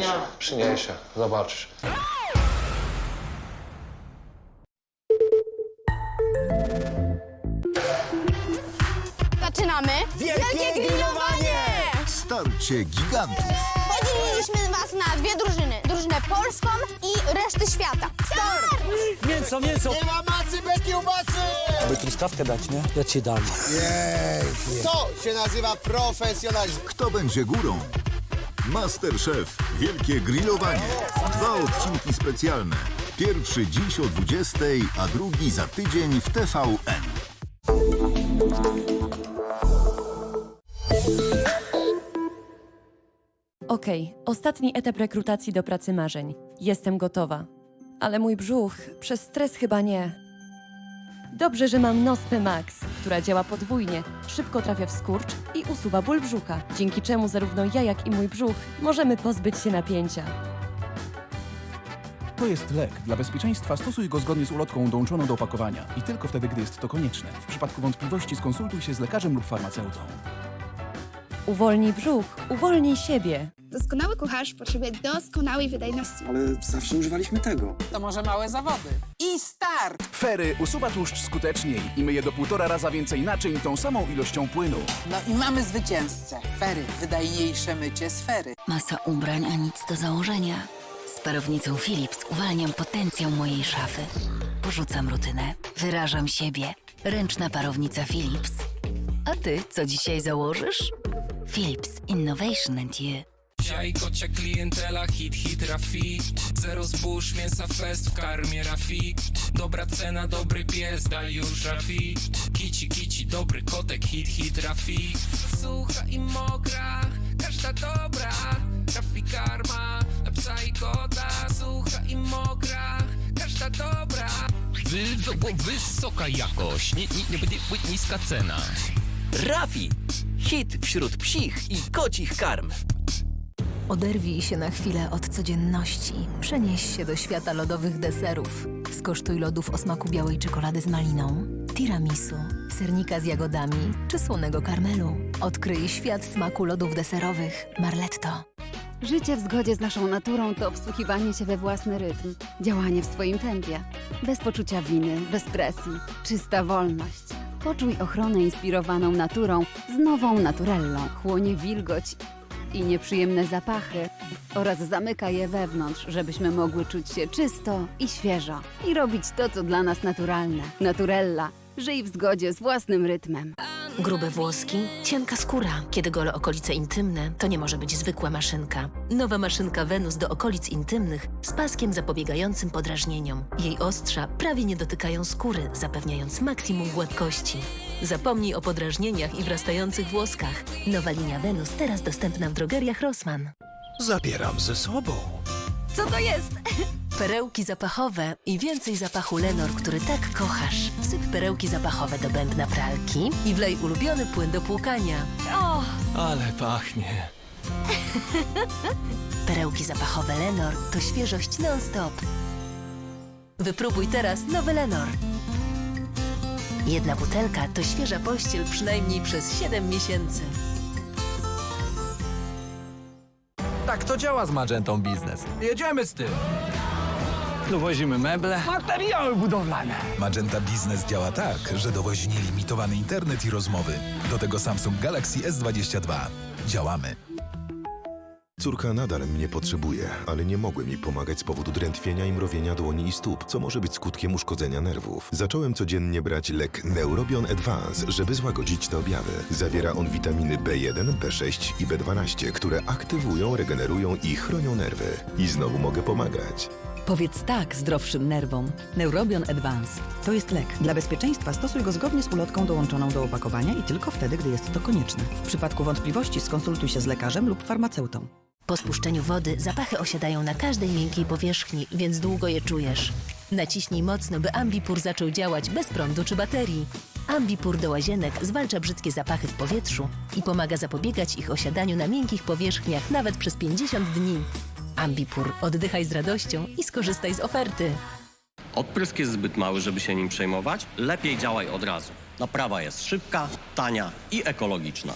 Przyniesie, przyniesie, zobaczysz. Zaczynamy Wielkie grillowanie! Starcie gigantów. Podzieliliśmy was na dwie drużyny. Drużynę polską i resztę świata. Start! Mięso, mięso! Nie ma macy bez kiełbasy! By truskawkę dać, nie? Ja ci dam. To się nazywa profesjonalizm. Kto będzie górą? Masterchef. Wielkie grillowanie. Dwa odcinki specjalne. Pierwszy dziś o 20, a drugi za tydzień w TVN. Okej, ostatni etap rekrutacji do pracy marzeń. Jestem gotowa. Ale mój brzuch przez stres chyba nie. Dobrze, że mam Nospę Max, która działa podwójnie, szybko trafia w skurcz i usuwa ból brzucha, dzięki czemu zarówno ja, jak i mój brzuch możemy pozbyć się napięcia. To jest lek. Dla bezpieczeństwa stosuj go zgodnie z ulotką dołączoną do opakowania i tylko wtedy, gdy jest to konieczne. W przypadku wątpliwości skonsultuj się z lekarzem lub farmaceutą. Uwolnij brzuch, uwolnij siebie. Doskonały kucharz potrzebuje doskonałej wydajności. Ale zawsze używaliśmy tego. To może małe zawody. I start! Fery usuwa tłuszcz skuteczniej i myje do półtora raza więcej naczyń tą samą ilością płynu. No i mamy zwycięzcę. Fery, wydajniejsze mycie sfery. Masa ubrań, a nic do założenia. Z parownicą Philips uwalniam potencjał mojej szafy. Porzucam rutynę, wyrażam siebie. Ręczna parownica Philips. A ty co dzisiaj założysz? Philips Innovation and You. Dzisiaj kocia klientela, hit, hit, rafi Zero zbóż, mięsa fest w karmie rafi Dobra cena, dobry pies, daj już rafi Kici, kici, dobry kotek, hit, hit, rafi Sucha i mokra, każda dobra. Rafi karma, na psa i kota. Sucha i mokra, każda dobra. Wy, wysoka jakość, nie, nie, nie będzie niska cena. Rafi! Hit wśród psich i kocich karm. Oderwij się na chwilę od codzienności. Przenieś się do świata lodowych deserów. Skosztuj lodów o smaku białej czekolady z maliną, tiramisu, sernika z jagodami czy słonego karmelu. Odkryj świat smaku lodów deserowych Marletto. Życie w zgodzie z naszą naturą to wsłuchiwanie się we własny rytm, działanie w swoim tempie. Bez poczucia winy, bez presji, czysta wolność. Poczuj ochronę inspirowaną naturą z nową naturellą. Chłonie wilgoć i nieprzyjemne zapachy oraz zamyka je wewnątrz, żebyśmy mogły czuć się czysto i świeżo i robić to, co dla nas naturalne. Naturella. Żyj w zgodzie z własnym rytmem. Grube włoski, cienka skóra. Kiedy gole okolice intymne, to nie może być zwykła maszynka. Nowa maszynka Venus do okolic intymnych z paskiem zapobiegającym podrażnieniom. Jej ostrza prawie nie dotykają skóry, zapewniając maksimum gładkości. Zapomnij o podrażnieniach i wrastających włoskach. Nowa linia Venus teraz dostępna w drogeriach Rossmann. Zabieram ze sobą. Co to jest? Perełki zapachowe i więcej zapachu Lenor, który tak kochasz. Wsyp perełki zapachowe do bębna pralki i wlej ulubiony płyn do płukania. O! Ale pachnie Perełki zapachowe Lenor to świeżość non-stop. Wypróbuj teraz nowy Lenor. Jedna butelka to świeża pościel przynajmniej przez 7 miesięcy. Tak to działa z Magentą Biznes. Jedziemy z tym. Dowozimy meble. Materiały budowlane. Magenta Biznes działa tak, że dowozi nielimitowany internet i rozmowy. Do tego Samsung Galaxy S22. Działamy. Córka nadal mnie potrzebuje, ale nie mogły mi pomagać z powodu drętwienia i mrowienia dłoni i stóp, co może być skutkiem uszkodzenia nerwów. Zacząłem codziennie brać lek Neurobion Advance, żeby złagodzić te objawy. Zawiera on witaminy B1, B6 i B12, które aktywują, regenerują i chronią nerwy. I znowu mogę pomagać. Powiedz tak zdrowszym nerwom. Neurobion Advance. To jest lek. Dla bezpieczeństwa stosuj go zgodnie z ulotką dołączoną do opakowania i tylko wtedy, gdy jest to konieczne. W przypadku wątpliwości skonsultuj się z lekarzem lub farmaceutą. Po spuszczeniu wody zapachy osiadają na każdej miękkiej powierzchni, więc długo je czujesz. Naciśnij mocno, by Ambipur zaczął działać bez prądu czy baterii. Ambipur do łazienek zwalcza brzydkie zapachy w powietrzu i pomaga zapobiegać ich osiadaniu na miękkich powierzchniach nawet przez 50 dni. Ambipur, oddychaj z radością i skorzystaj z oferty. Odprysk jest zbyt mały, żeby się nim przejmować? Lepiej działaj od razu. Naprawa jest szybka, tania i ekologiczna.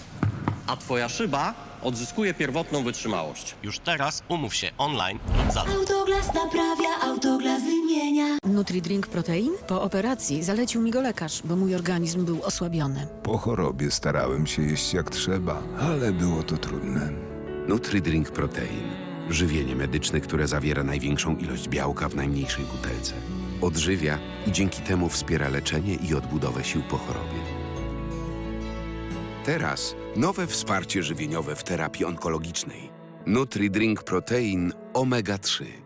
A twoja szyba odzyskuje pierwotną wytrzymałość. Już teraz umów się online lub za Autoglas naprawia, autoglas wymienia. Nutri-Drink Protein? Po operacji zalecił mi go lekarz, bo mój organizm był osłabiony. Po chorobie starałem się jeść jak trzeba, ale było to trudne. Nutri-Drink Protein. Żywienie medyczne, które zawiera największą ilość białka w najmniejszej butelce. Odżywia i dzięki temu wspiera leczenie i odbudowę sił po chorobie. Teraz nowe wsparcie żywieniowe w terapii onkologicznej. Nutri-Drink Protein Omega 3.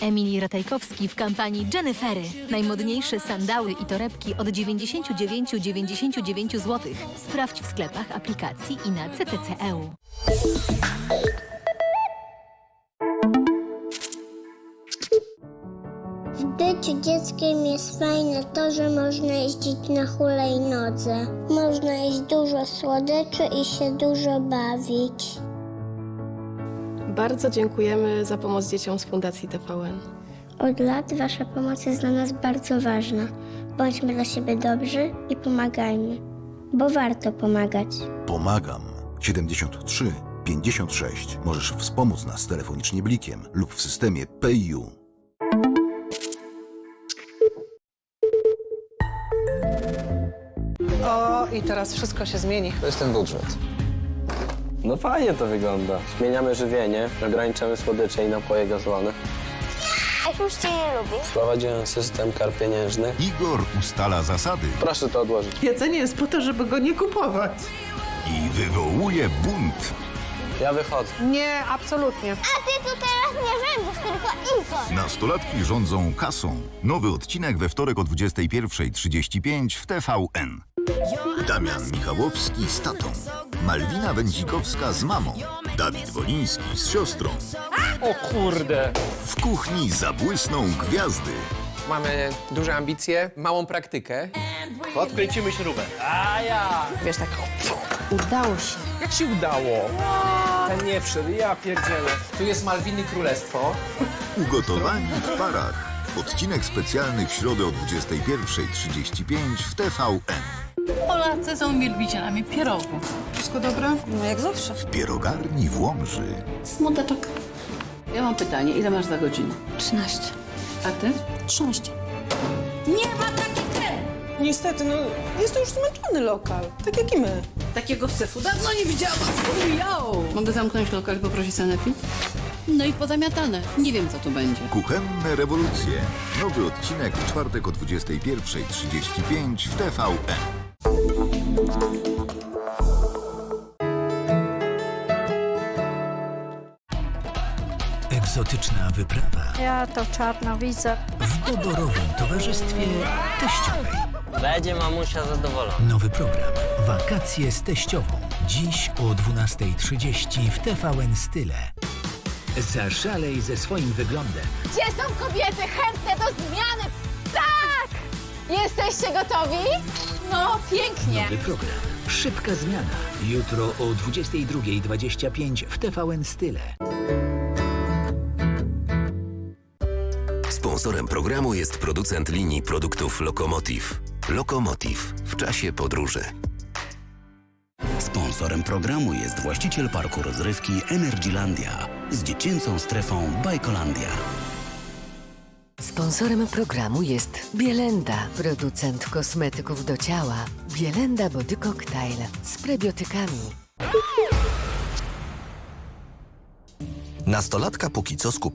Emilii Ratajkowski w kampanii Jennifery. Najmodniejsze sandały i torebki od 99,99 zł. Sprawdź w sklepach, aplikacji i na CTC.eu. W byciu dzieckiem jest fajne to, że można jeździć na hulajnodze. Można jeść dużo słodyczy i się dużo bawić. Bardzo dziękujemy za pomoc dzieciom z Fundacji TVN. Od lat Wasza pomoc jest dla nas bardzo ważna. Bądźmy dla siebie dobrzy i pomagajmy, bo warto pomagać. Pomagam. 73 56. Możesz wspomóc nas telefonicznie blikiem lub w systemie PayU. O, i teraz wszystko się zmieni. To jest ten budżet. No fajnie to wygląda. Zmieniamy żywienie, ograniczamy słodycze i napoje gazowane. A cię nie lubi? Wprowadziłem system kar pieniężnych. Igor ustala zasady Proszę to odłożyć. Jedzenie jest po to, żeby go nie kupować. i wywołuje bunt. Ja wychodzę. Nie, absolutnie. A ty tu teraz Nastolatki rządzą kasą. Nowy odcinek we wtorek o 21.35 w TVN. Damian Michałowski z tatą. Malwina Wędzikowska z mamą. Dawid Woliński z siostrą. O kurde. W kuchni zabłysną gwiazdy. Mamy duże ambicje, małą praktykę. Odkręcimy śrubę. A ja! Wiesz, tak udało się. Jak się udało? Ten nie wszedł, ja pierdzielę. Tu jest Malwiny Królestwo. Ugotowani w parach. Odcinek specjalny w środę o 21.35 w TVN. Polacy są wielbicielami pierogów. Wszystko dobre? No jak zawsze. W pierogarni w Łomży. Smuteczek. Ja mam pytanie, ile masz za godzinę? 13. A ty? 13. Nie ma takich ten! Niestety, no jest to już zmęczony lokal, tak jak i my. Takiego syfu dawno nie widziałam. Mogę zamknąć lokal i poprosić sanepid? No i pozamiatane. Nie wiem, co tu będzie. Kuchenne rewolucje. Nowy odcinek w czwartek o 21.35 w TVN. Egzotyczna wyprawa Ja to czarno widzę. w doborowym towarzystwie teściowej. Będzie mamusia zadowolona. Nowy program Wakacje z teściową. Dziś o 12.30 w TVN Style. Zaszalej ze swoim wyglądem. Gdzie są kobiety chętne do zmiany? Tak! Jesteście gotowi? No, pięknie. Nowy program Szybka zmiana. Jutro o 22.25 w TVN Style. Sponsorem programu jest producent linii produktów Lokomotiv. Lokomotiv w czasie podróży. Sponsorem programu jest właściciel parku rozrywki Energylandia z dziecięcą strefą Bajkolandia. Sponsorem programu jest Bielenda, producent kosmetyków do ciała. Bielenda Body Cocktail z prebiotykami. Nastolatka póki co skupia